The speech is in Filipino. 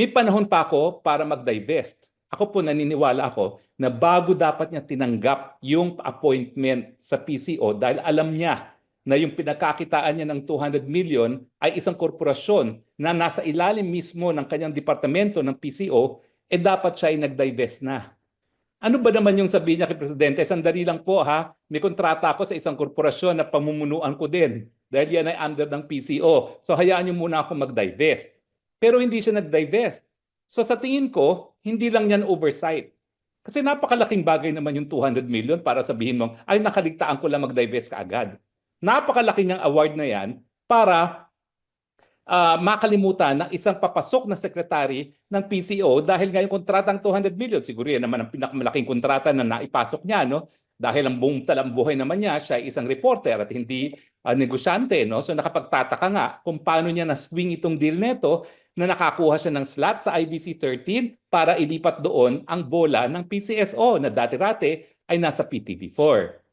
may panahon pa ako para mag-divest. Ako po naniniwala ako na bago dapat niya tinanggap yung appointment sa PCO dahil alam niya na yung pinagkakitaan niya ng 200 million ay isang korporasyon na nasa ilalim mismo ng kanyang departamento ng PCO, eh dapat siya ay nag-divest na. Ano ba naman yung sabihin niya kay Presidente? Sandali lang po ha, may kontrata ako sa isang korporasyon na pamumunuan ko din dahil yan ay under ng PCO. So hayaan niyo muna ako mag-divest. Pero hindi siya nag-divest. So sa tingin ko, hindi lang yan oversight. Kasi napakalaking bagay naman yung 200 million para sabihin mo, ay nakaligtaan ko lang mag-divest ka agad. Napakalaki ng award na yan para ah, makalimutan ng isang papasok na sekretary ng PCO dahil nga yung kontratang 200 million, siguro yan naman ang pinakamalaking kontrata na naipasok niya, no? Dahil ang buong talambuhay naman niya, siya ay isang reporter at hindi ah, negosyante, no? So nakapagtataka nga kung paano niya na-swing itong deal neto na nakakuha siya ng slot sa IBC 13 para ilipat doon ang bola ng PCSO na dati-rate ay nasa PTV4.